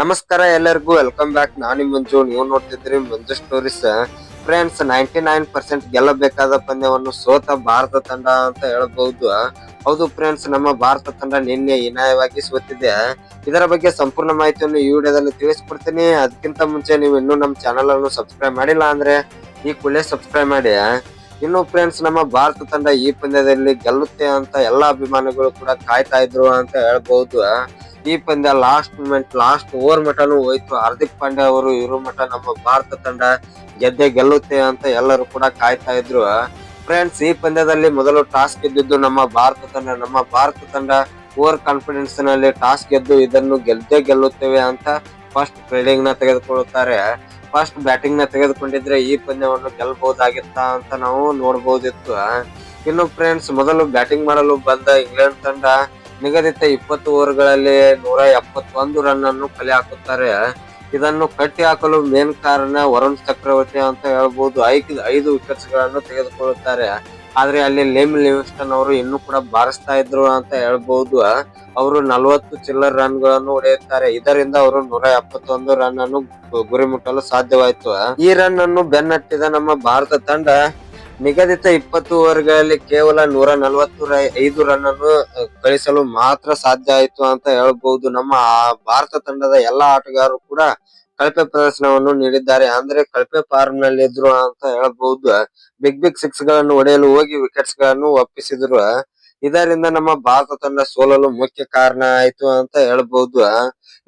ನಮಸ್ಕಾರ ಎಲ್ಲರಿಗೂ welcome back ನಾನು ಮಂಜು, ನೀವು ನೋಡ್ತಿದ್ರಿ Manju stories friends ninety nine percent ಗೆಲ್ಲಬೇಕಾದ ಪಂದ್ಯವನ್ನು ಸೋತ ಭಾರತ ತಂಡ ಅಂತ ಹೇಳಬಹುದು. ಹೌದು ಫ್ರೆಂಡ್ಸ್ ನಮ್ಮ ಭಾರತ ತಂಡ ನಿನ್ನೆ ಹೀನಾಯವಾಗಿ ಸೋತಿದೆ. ಇದರ ಬಗ್ಗೆ ಸಂಪೂರ್ಣ ಮಾಹಿತಿಯನ್ನು ಈ ವಿಡಿಯೋದಲ್ಲಿ ತಿಳಿಸ್ಕೊಡ್ತೀನಿ. ಅದಕ್ಕಿಂತ ಮುಂಚೆ ನೀವು ಇನ್ನೂ ನಮ್ಮ ಚಾನಲ್ ಅನ್ನು ಸಬ್ಸ್ಕ್ರೈಬ್ ಮಾಡಿಲ್ಲ ಅಂದ್ರೆ ಈ ಕೂಡಲೇ ಸಬ್ಸ್ಕ್ರೈಬ್ ಮಾಡಿ. ಇನ್ನು ಫ್ರೆಂಡ್ಸ್ ನಮ್ಮ ಭಾರತ ತಂಡ ಈ ಪಂದ್ಯದಲ್ಲಿ ಗೆಲ್ಲುತ್ತೆ ಅಂತ ಎಲ್ಲಾ ಅಭಿಮಾನಿಗಳು ಕೂಡ ಕಾಯ್ತಾ ಇದ್ರು ಅಂತ ಹೇಳ್ಬಹುದು. ಈ ಪಂದ್ಯ ಲಾಸ್ಟ್ ಮೂಮೆಂಟ್ ಲಾಸ್ಟ್ ಓವರ್ ಮಟನು ಹೋಯ್ತು. ಹಾರ್ದಿಕ್ ಪಾಂಡ್ಯ ಅವರು ಇರೋ ಮಟ ನಮ್ಮ ಭಾರತ ತಂಡ ಗೆದ್ದೆ ಗೆಲ್ಲುತ್ತೆ ಅಂತ ಎಲ್ಲರೂ ಕೂಡ ಕಾಯ್ತಾ ಇದ್ರು. ಫ್ರೆಂಡ್ಸ್ ಈ ಪಂದ್ಯದಲ್ಲಿ ಮೊದಲು ಟಾಸ್ ಗೆದ್ದಿದ್ದು ನಮ್ಮ ಭಾರತ ತಂಡ. ನಮ್ಮ ಭಾರತ ತಂಡ ಓವರ್ ಕಾನ್ಫಿಡೆನ್ಸ್ನಲ್ಲಿ ಟಾಸ್ ಗೆದ್ದು ಇದನ್ನು ಗೆದ್ದೇ ಗೆಲ್ಲುತ್ತೇವೆ ಅಂತ ಫಸ್ಟ್ ಫೀಲ್ಡಿಂಗ್ನ ತೆಗೆದುಕೊಳ್ಳುತ್ತಾರೆ. ಫಸ್ಟ್ ಬ್ಯಾಟಿಂಗ್ನ ತೆಗೆದುಕೊಂಡಿದ್ರೆ ಈ ಪಂದ್ಯವನ್ನು ಗೆಲ್ಲಬಹುದಾಗಿತ್ತ ಅಂತ ನಾವು ನೋಡಬಹುದಿತ್ತು ಇನ್ನು ಫ್ರೆಂಡ್ಸ್ ಮೊದಲು ಬ್ಯಾಟಿಂಗ್ ಮಾಡಲು ಬಂದ ಇಂಗ್ಲೆಂಡ್ ತಂಡ ನಿಗದಿತ ಇಪ್ಪತ್ತು ಓವರ್ಗಳಲ್ಲಿ ನೂರ ಎಪ್ಪತ್ತೊಂದು ರನ್ ಅನ್ನು ಕಲೆ ಹಾಕುತ್ತಾರೆ. ಇದನ್ನು ಕಟ್ಟಿ ಹಾಕಲು ಮೇನ್ ಕಾರಣ ವರುಣ್ ಚಕ್ರವರ್ತಿ ಅಂತ ಹೇಳ್ಬಹುದು ಐದು ಐದು ವಿಕೆಟ್ಸ್ಗಳನ್ನು ತೆಗೆದುಕೊಳ್ಳುತ್ತಾರೆ. ಆದ್ರೆ ಅಲ್ಲಿ ಲೇಮ್ ಲಿವಿಸ್ಟನ್ ಅವರು ಇನ್ನೂ ಕೂಡ ಬಾರಿಸ್ತಾ ಇದ್ರು ಅಂತ ಹೇಳ್ಬಹುದು ಅವರು ನಲವತ್ತು ಚಿಲ್ಲರ್ ರನ್ಗಳನ್ನು ಹೊಡೆಯುತ್ತಾರೆ. ಇದರಿಂದ ಅವರು ನೂರ ಎಪ್ಪತ್ತೊಂದು ರನ್ ಅನ್ನು ಗುರಿ ಮುಟ್ಟಲು ಸಾಧ್ಯವಾಯಿತು. ಈ ರನ್ ಅನ್ನು ಬೆನ್ನಟ್ಟಿದ ನಮ್ಮ ಭಾರತ ತಂಡ ನಿಗದಿತ ಇಪ್ಪತ್ತು ಓವರ್ಗಳಲ್ಲಿ ಕೇವಲ ನೂರ ನಲವತ್ತು ಐದು ರನ್ ಅನ್ನು ಗಳಿಸಲು ಮಾತ್ರ ಸಾಧ್ಯ ಆಯಿತು ಅಂತ ಹೇಳಬಹುದು. ನಮ್ಮ ಭಾರತ ತಂಡದ ಎಲ್ಲಾ ಆಟಗಾರರು ಕೂಡ ಕಳಪೆ ಪ್ರದರ್ಶನವನ್ನು ನೀಡಿದ್ದಾರೆ. ಅಂದ್ರೆ ಕಳಪೆ ಫಾರ್ಮ್ನಲ್ಲಿ ಇದ್ರು ಅಂತ ಹೇಳಬಹುದು. ಬಿಗ್ ಬಿಗ್ ಸಿಕ್ಸ್ಗಳನ್ನು ಹೊಡೆಯಲು ಹೋಗಿ ವಿಕೆಟ್ಸ್ಗಳನ್ನು ಒಪ್ಪಿಸಿದ್ರು. ಇದರಿಂದ ನಮ್ಮ ಭಾರತ ತಂಡ ಸೋಲಲು ಮುಖ್ಯ ಕಾರಣ ಆಯ್ತು ಅಂತ ಹೇಳ್ಬಹುದು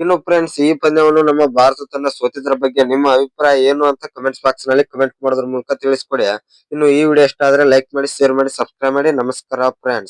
ಇನ್ನು ಫ್ರೆಂಡ್ಸ್ ಈ ಪಂದ್ಯವನ್ನು ನಮ್ಮ ಭಾರತ ತಂಡ ಸೋತಿದ್ರ ಬಗ್ಗೆ ನಿಮ್ಮ ಅಭಿಪ್ರಾಯ ಏನು ಅಂತ ಕಮೆಂಟ್ಸ್ ಬಾಕ್ಸ್ನಲ್ಲಿ ಕಮೆಂಟ್ ಮಾಡೋದ್ರ ಮೂಲಕ ತಿಳಿಸ್ಕೊಡಿ. ಇನ್ನು ಈ ವಿಡಿಯೋ ಇಷ್ಟ ಆದ್ರೆ ಲೈಕ್ ಮಾಡಿ ಶೇರ್ ಮಾಡಿ ಸಬ್ಸ್ಕ್ರೈಬ್ ಮಾಡಿ. ನಮಸ್ಕಾರ ಫ್ರೆಂಡ್ಸ್